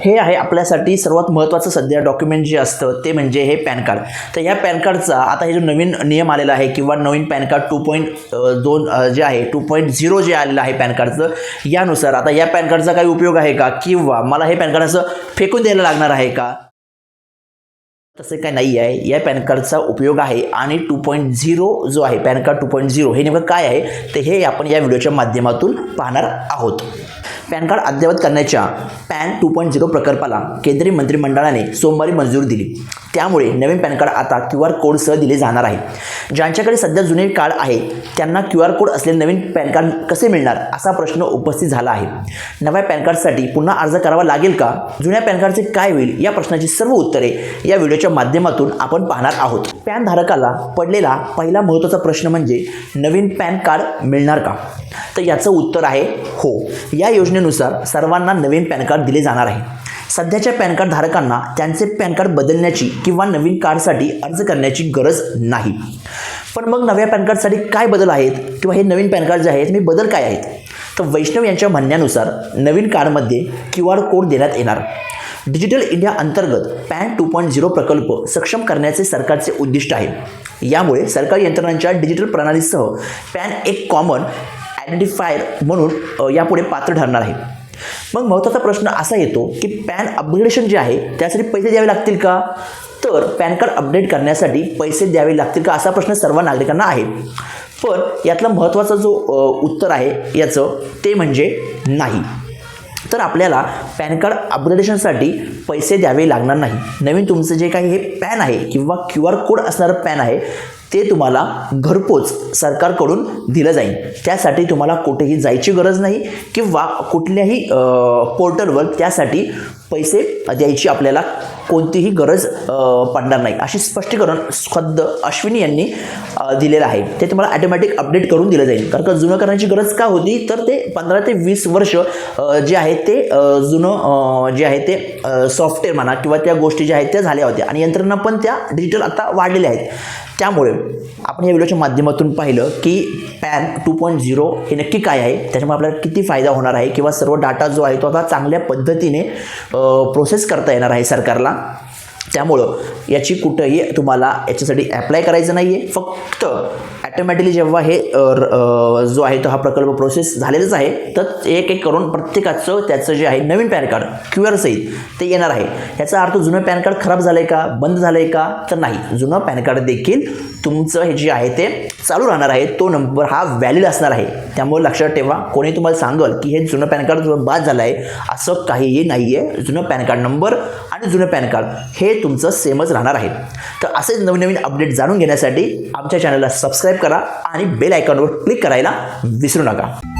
हे आहे आपल्यासाठी सर्वात महत्त्वाचं सध्या डॉक्युमेंट जे असतं ते म्हणजे हे पॅन कार्ड. तर या पॅन कार्डचा आता हे जो नवीन नियम आलेला आहे किंवा नवीन पॅन कार्ड टू पॉईंट दोन जे आहे टू पॉईंट झिरो जे आलेलं आहे पॅन कार्डचं यानुसार आता या पॅन कार्डचा काही उपयोग आहे का? किंवा मला हे पॅन कार्ड असं फेकून द्यायला लागणार आहे का? तसे काय नाही आहे. या पॅन कार्डचा उपयोग आहे आणि टू पॉईंट झिरो जो आहे PAN card two point zero हे नेमकं काय आहे? ते हे आपण या व्हिडिओच्या माध्यमातून पाहणार आहोत. पॅन कार्ड अद्ययावत करण्याच्या पॅन टू पॉईंट झिरो प्रकल्पाला केंद्रीय मंत्रिमंडळाने सोमवारी मंजुरी दिली. त्यामुळे नवीन पॅन कार्ड आता क्यू आर कोडसह दिले जाणार आहे. ज्यांच्याकडे सध्या जुने कार्ड आहे त्यांना क्यू आर कोड असलेले नवीन पॅन कार्ड कसे मिळणार असा प्रश्न उपस्थित झाला आहे. नव्या पॅन कार्डसाठी पुन्हा अर्ज करावा लागेल का? जुन्या पॅन कार्डचे काय होईल? या प्रश्नाची सर्व उत्तरे या व्हिडिओच्या माध्यमातून आपण पाहणार आहोत. पॅन धारकाला पडलेला पहिला महत्त्वाचा प्रश्न म्हणजे नवीन पॅन कार्ड मिळणार का? तर याचं उत्तर आहे हो. या योजनेनुसार सर्वांना नवीन पॅन कार्ड दिले जाणार आहे. सध्याच्या पॅन कार्ड धारकांना त्यांचे पॅन कार्ड बदलण्याची किंवा नवीन कार्डसाठी अर्ज करण्याची गरज नाही. पण मग नव्या पॅन कार्डसाठी काय बदल आहेत? किंवा हे नवीन पॅन कार्ड जे आहेत मी बदल काय आहेत? तर वैष्णव यांच्या म्हणण्यानुसार नवीन कार्डमध्ये क्यू आर कोड देण्यात येणार. डिजिटल इंडिया अंतर्गत पॅन टू पॉईंट झिरो प्रकल्प सक्षम करण्याचे सरकारचे उद्दिष्ट आहे. यामुळे सरकारी यंत्रणांच्या डिजिटल प्रणालीसह पॅन एक कॉमन आयडेंटिफायर म्हणून यापुढे पात्र ठरणार आहे. मग महत्त्वाचा प्रश्न असा येतो की पॅन अपग्रेडेशन जे आहे त्यासाठी पैसे द्यावे लागतील का? तर पॅन कार्ड अपडेट करण्यासाठी पैसे द्यावे लागतील का असा प्रश्न सर्व नागरिकांना आहे. पण यातला महत्त्वाचा जो उत्तर आहे याचं ते म्हणजे नाही. तर आपल्याला पॅन कार्ड अपग्रेडेशनसाठी पैसे द्यावे लागणार नाही. नवीन तुमचं जे काही हे पॅन आहे किंवा क्यू आर कोड असणारं पॅन आहे ते तुम्हाला घरपोच सरकारकडून दिलं जाईल. त्यासाठी तुम्हाला कुठेही जायची गरज नाही किंवा कुठल्याही पोर्टलवर त्यासाठी पैसे द्यायची आपल्याला कोणतीही गरज पडणार नाही. अशी स्पष्टीकरण खुद्द अश्विनी यांनी दिलेलं आहे. ते तुम्हाला ॲटोमॅटिक अपडेट करून दिलं जाईल. कारण का जुनं करण्याची गरज का होती? तर ते पंधरा ते वीस वर्ष जे आहे ते जुनं जे आहे ते सॉफ्टवेअर म्हणा किंवा त्या गोष्टी ज्या आहेत त्या झाल्या होत्या. आणि यंत्रणा पण त्या डिजिटल आता वाढलेल्या आहेत. त्यामुळे आपण या व्हिडिओच्या माध्यमातून पाहिलं की पॅन टू पॉईंट झिरो हे नक्की काय आहे? त्याच्यामुळे आपल्याला किती फायदा होणार आहे? किंवा सर्व डाटा जो आहे तो आता चांगल्या पद्धतीने प्रोसेस करता येणार आहे सरकारला. त्यामुळं याची कुठंही तुम्हाला याच्यासाठी ॲप्लाय करायचं नाही आहे फक्त ॲटोमॅटिकली जेव्हा हे र- जो आहे तो हा प्रकल्प प्रोसेस झालेलाच आहे तर एक एक करून प्रत्येकाचं त्याचं जे आहे नवीन पॅन कार्ड क्यू आर सहित ते येणार आहे. याचा अर्थ जुनं पॅन कार्ड खराब झालं आहे का बंद झालं आहे का तर नाही. जुनं पॅन कार्ड देखील तुमचं हे जे आहे ते चालू राहणार आहे तो नंबर हा व्हॅलिड असणार आहे. त्यामुळे लक्षात ठेवा कोणी तुम्हाला सांगल की हे जुनं पॅन कार्ड बाद झालं आहे असं काहीही नाही आहे जुनं पॅन कार्ड नंबर आणि जुनं पॅन कार्ड हे तुमचं सेमच राहणार आहे. तर असेच नवनवीन अपडेट जाणून घेण्यासाठी आमच्या चॅनलला सबस्क्राईब करा आणि बेल आयकॉनवर क्लिक करायला विसरू नका.